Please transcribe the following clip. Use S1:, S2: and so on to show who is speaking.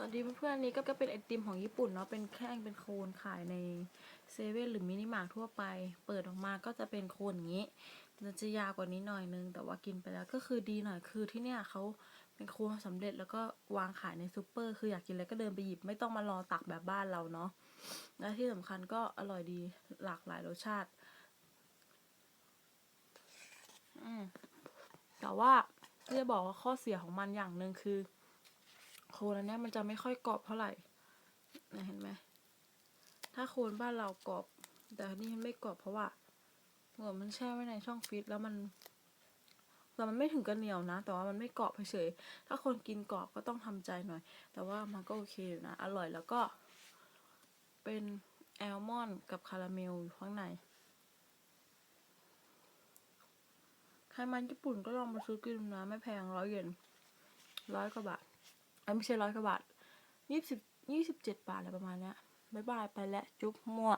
S1: วัสดีเพื่อนๆนี้ก็เป็นไอติมของญี่ปุ่นเนาะเป็นแข้งเป็นโคนขายในเซเว่นหรือมินิมาร์ททั่วไป เปิดออกมาก็จะเป็นโคนอย่างนี้มันจะยาวกว่านี้หน่อยนึง แต่ว่ากินไปแล้วก็คือดีหน่อยคือที่เนี่ยเขาเป็นโคนสำเร็จแล้วก็วางขายในซูเปอร์คืออยากกินอะไรก็เดินไปหยิบไม่ต้องมารอตักแบบบ้านเราเนาะและที่สำคัญก็อร่อยดีหลากหลายรสชาติอืมแต่ว่าที่จะบอกว่าข้อเสียของมันอย่างหนึ่งคือ โคนอันเนี้ยมันจะไม่ค่อยกรอบเท่าไหร่นะเห็นไหมถ้าโคนบ้านเรากรอบ แต่นี่มันไม่กรอบเพราะว่าเหมือนมันแช่ไว้ในช่องฟรีซแล้วมันแต่มันไม่ถึงกับเหนียวนะ แต่ว่ามันไม่กรอบเฉยๆถ้าคนกินกรอบก็ต้องทำใจหน่อย แต่ว่ามันก็โอเคอยู่นะ อร่อยแล้วก็ เป็นแอลมอนด์กับคาราเมลอยู่ข้างใน ใครมันญี่ปุ่นก็ลองมาซื้อกินนะ ไม่แพงร้อยเยนร้อยกว่าบาท ไม่ใช่ร้อยกว่าบาทยี่สิบยี่สิบเจ็ดบาทอะไรประมาณเนี้ยบายบายไปแล้วจุ๊บมั่ว